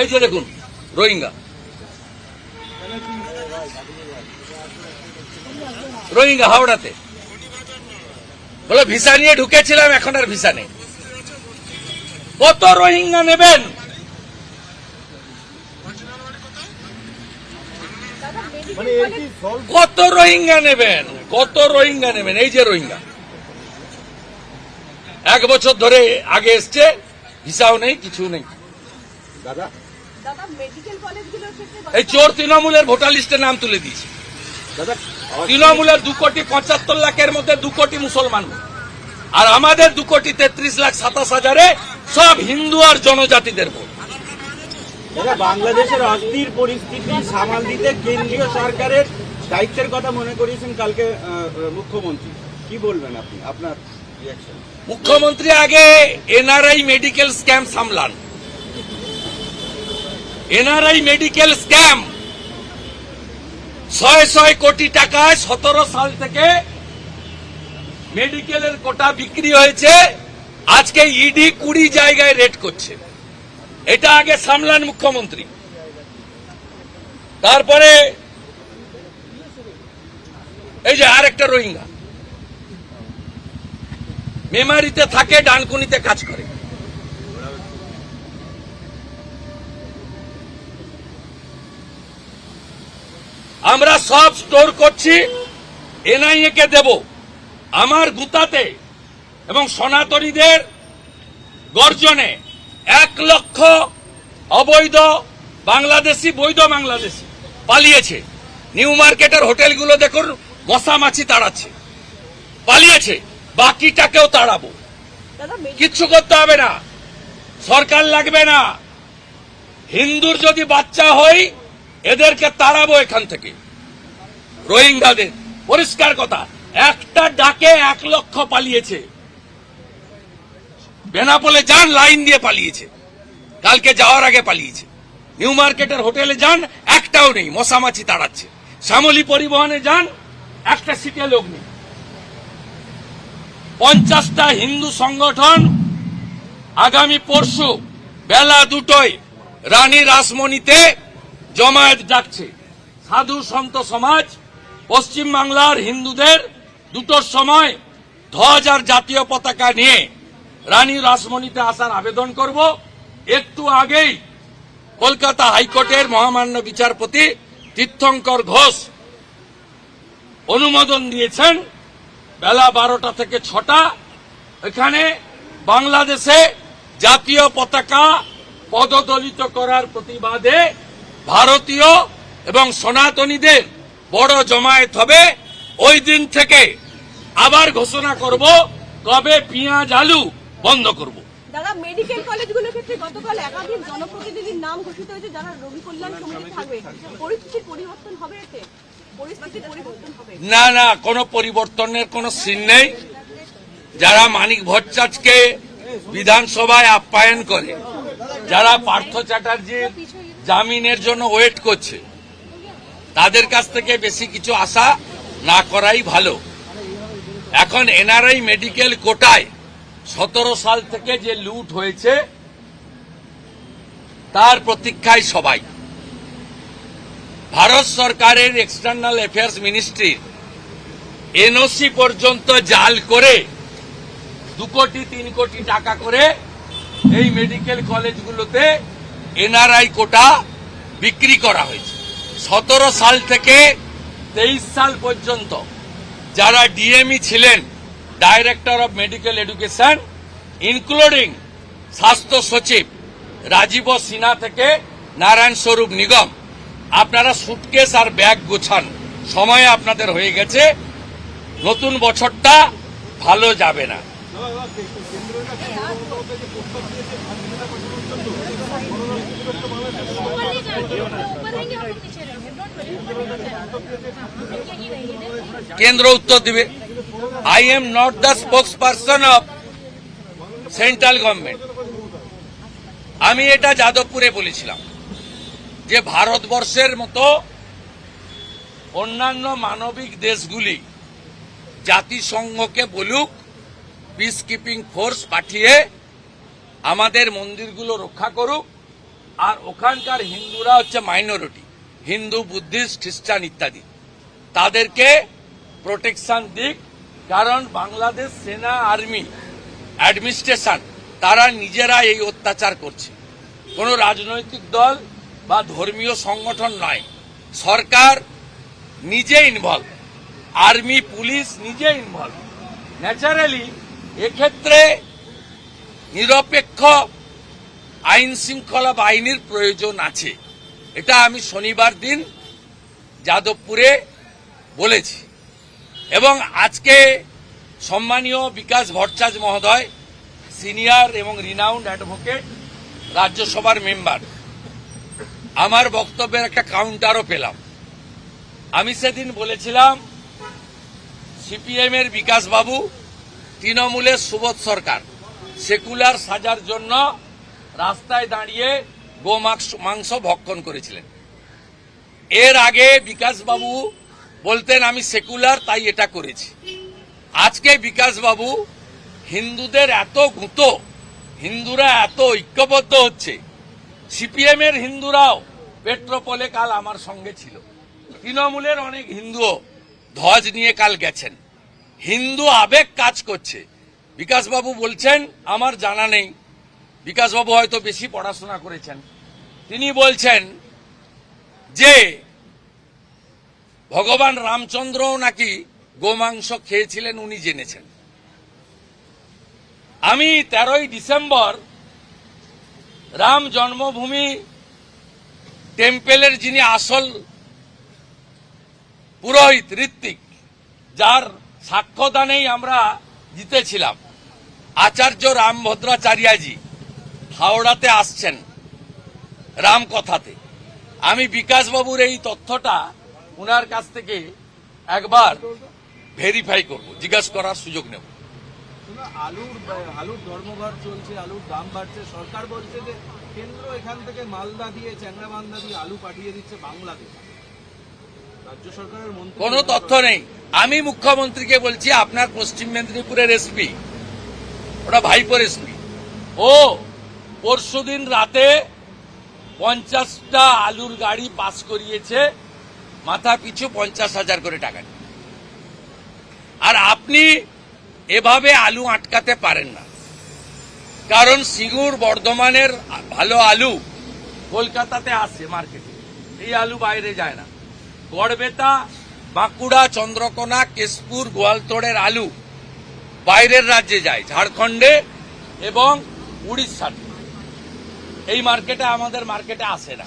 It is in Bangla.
এই যে দেখুন রোহিঙ্গা। রোহিঙ্গা হাওড়াতে। বলে ভিসা নিয়ে ঢুকেছিলাম এখন আর ভিসা নেই। কত রোহিঙ্গা নেবেন? মানে কত রোহিঙ্গা নেবেন? কত রোহিঙ্গা নেবেন? এই যে রোহিঙ্গা। এক বছর ধরে আগে এসছে ভিসাও নেই কিছু নেই। দাদা? দাদা মেডিকেল কলেজগুলোর ক্ষেত্রে এই চোর তৃণমূলের ভোটার লিস্টে নাম তুলে দিয়েছে। তৃণমূলের দু কোটি পঁচাত্তর লাখের মধ্যে দু কোটি মুসলমান আর আমাদের দু কোটি তেত্রিশ লাখ সাতাশ হাজারে সব হিন্দু আর জনজাতিদের ভোট। দাদা বাংলাদেশের অস্থির পরিস্থিতি সামাল দিতে কেন্দ্রীয় সরকারের দায়িত্বের কথা মনে করিয়েছেন কালকে মুখ্যমন্ত্রী। কি বলবেন আপনি? আপনার মুখ্যমন্ত্রী আগে এনআরআই মেডিকেল স্ক্যাম সামলান। NRI medical scam. ছয় ছয় কোটি টাকায় সতেরো সাল থেকে মেডিকেলের কোটা বিক্রি হয়েছে। আজকে ইডি কুড়ি জায়গায় রেড করছে। এটা আগে সামলান মুখ্যমন্ত্রী। তারপরে এই যে আর একটা রোহিঙ্গা। মেমারিতে থাকে, ডানকুনিতে কাজ করে। আমরা সব স্টোর করছি এনআইএ কে দেব। আমার গুতাতে এবং সনাতনীদের গর্জনে এক লক্ষ অবৈধ বাংলাদেশি বৈধ বাংলাদেশি পালিয়েছে। নিউ মার্কেটের হোটেলগুলো দেখুন মশা মাছি তাড়াচ্ছে। পালিয়েছে বাকিটাকেও তাড়াবো। কিচ্ছু করতে হবে না। সরকার লাগবে না। হিন্দুর যদি বাচ্চা হই এদেরকে তাড়াবো এখান থেকে। রোহিঙ্গাদের। পরিষ্কার কথা, একটা ডাকে এক লক্ষ পালিয়েছে। বেনাপোলে যান, লাইন দিয়ে পালিয়েছে। কালকে যাওয়ার আগে পালিয়েছে। নিউ মার্কেটের হোটেলে যান, একটাও নেই, মশামাছি তাড়াচ্ছে। শ্যামলী পরিবহনে যান, একটা সিটে লোক নেই। পঞ্চাশটা হিন্দু সংগঠন আগামী পরশু বেলা দুটোয় রানী রাসমণিতে জমায়েত ডাকছে। সাধু সন্ত সমাজ, পশ্চিম বাংলার হিন্দুদের দুটোর সময় ধ্বজ আর জাতীয় পতাকা নিয়ে রানী রাসমণিতে আসার আবেদন করব। একটু আগেই কলকাতা হাইকোর্টের মহামান্য বিচারপতি তীর্থঙ্কর ঘোষ অনুমোদন দিয়েছেন। বেলা বারোটা থেকে ছটা। এখানে বাংলাদেশে জাতীয় পতাকা পদদলিত করার প্রতিবাদে ভারতীয় এবং সনাতনীদের বড় জমায়েত হবে। ওই দিন থেকে আবার ঘোষণা করব কবে পেঁয়াজ আলু বন্ধ করব। দাদা মেডিকেল কলেজগুলোর ক্ষেত্রে গতকাল একাধিক জনপ্রতিনিধির নাম ঘোষিত হয়েছে যারা রোগী কল্যাণ সমিতি থাকবে। পরিস্থিতির পরিবর্তন হবে এতে? পরিস্থিতির পরিবর্তন হবে। না না কোনো পরিবর্তনের কোনো সিন নেই। যারা মানিক ভট্টাচার্যকে বিধানসভায় আপ্যায়ন করে যারা পার্থ চ্যাটার্জির জামিনের জন্য ওয়েট করছে, তাদের কাছ থেকে বেশি কিছু আশা না করাই ভালো। এখন এনআরআই মেডিকেল কোটায় সতেরো সাল থেকে যে লুট হয়েছে, তার প্রতীক্ষায় সবাই। ভারত সরকারের এক্সটার্নাল অ্যাফেয়ার্স মিনিস্ট্রির এনওসি পর্যন্ত জাল করে দু কোটি, তিন কোটি টাকা করে এই মেডিকেল কলেজগুলোতে এনআরআই কোটা বিক্রি করা হয়েছে। সতেরো সাল থেকে তেইশ সাল পর্যন্ত যারা ডিএমই ছিলেন, director of medical education, including স্বাস্থ্য সচিব রাজীব সিনহা থেকে নারায়ণ স্বরূপ নিগম, আপনারা সুটকেস আর ব্যাগ গোছান। সময় আপনাদের হয়ে গেছে। নতুন বছরটা ভালো যাবে না। কেন্দ্র উত্তর দিবে। I am not the spokesperson of central government আমি এটা যাদবপুরে বলেছিলাম যে ভারতবর্ষের মতো অন্যান্য মানবিক দেশগুলি জাতিসংঘকে বলুক পিস কিপিং ফোর্স পাঠিয়ে আমাদের মন্দিরগুলো রক্ষা করুক। আর ওখানকার হিন্দুরা হচ্ছে মাইনরিটি হিন্দু বুদ্ধিস্ট খ্রিস্টান ইত্যাদি। তাদেরকে প্রোটেকশন দিক, কারণ বাংলাদেশ সেনা আর্মি অ্যাডমিনিস্ট্রেশন তারা নিজেরা এই অত্যাচার করছে। কোনো রাজনৈতিক দল বা ধর্মীয় সংগঠন নয়। সরকার নিজে ইনভলভ আর্মি পুলিশ নিজে ইনভলভ ন্যাচারালি এক্ষেত্রে নিরপেক্ষ আইন শৃঙ্খলা বাহিনীর প্রয়োজন আছে। এটা আমি শনিবার দিন যাদবপুরে বলেছি। এবং আজকে সম্মানীয় বিকাশ ভট্টাচার্য মহোদয়, সিনিয়র এবং রিনাউন্ড অ্যাডভোকেট রাজ্যসভার মেম্বার আমার বক্তব্যের একটা কাউন্টারও পেলাম। আমি সেদিন বলেছিলাম সিপিএম এর বিকাশ বাবু তৃণমূলের সুবোধ সরকার। সেকুলার সাজার জন্য রাস্তায় দাঁড়িয়ে গো মাংস- ভক্ষণ করেছিলেন। এর আগে বিকাশ বাবু বলতেন, আমি সেকুলার, তাই এটা করেছি। আজকে বিকাশ বাবু হিন্দুদের এত গুঁতো, হিন্দুরা এত ঐক্যবদ্ধ হচ্ছে। সিপিএম এর হিন্দুরাও পেট্রোপোলে কাল আমার সঙ্গে ছিল। তৃণমূলের অনেক হিন্দুও ধ্বজ নিয়ে কাল গেছেন। হিন্দু আবেগ কাজ করছে। বিকাশবাবু বলছেন, আমার জানা নেই। বিকাশবাবু হয়তো বেশি পড়াশোনা করেছেন। তিনি বলছেন যে, ভগবান রামচন্দ্রও নাকি গোমাংস খেয়েছিলেন উনি জেনেছেন। আমি তেরোই ডিসেম্বর রাম জন্মভূমি টেম্পেলের যিনি আসল পুরোহিত ঋত্বিক, যার সাক্ষ্যদানেই আমরা জিতেছিলাম। আচার্য রামভদ্রাচার্যাজি হাওড়াতে আসছেন রামকথাতে। আমি বিকাশবাবুর এই তথ্যটা ওনার কাছ থেকে একবার ভেরিফাই করব, জিজ্ঞাসা করার সুযোগ নেব। আলুর আলুর ধর্মঘট চলছে, আলুর দাম বাড়ছে। সরকার বলছে যে, কেন্দ্র এখান থেকে মালদা দিয়ে চ্যাংরাবান্ধা দিয়ে আলু পাঠিয়ে দিচ্ছে বাংলাদেশ। কোনো তথ্য নেই। আমি মুখ্যমন্ত্রীকে বলছি, আপনার পশ্চিম মেদিনীপুরের এসপি ওটা ভাইপোর এসপি ও, পরশুদিন রাতে পঞ্চাশটা আলুর গাড়ি পাস করিয়েছে, মাথা পিছু পঞ্চাশ হাজার করে টাকা। আর আপনি এভাবে আলু আটকাতে পারেন না। কারণ সিঙ্গুর বর্ধমানের ভালো আলু কলকাতাতে আসে মার্কেটে। এই আলু বাইরে যায় না। গড়বেতা, বাঁকুড়া, চন্দ্রকোনা, কেশপুর, গোয়ালতোড়ের আলু বাইরের রাজ্যে যায়, ঝাড়খণ্ডে এবং উড়িষ্যাতে। এই মার্কেটে আমাদের মার্কেটে আসে না।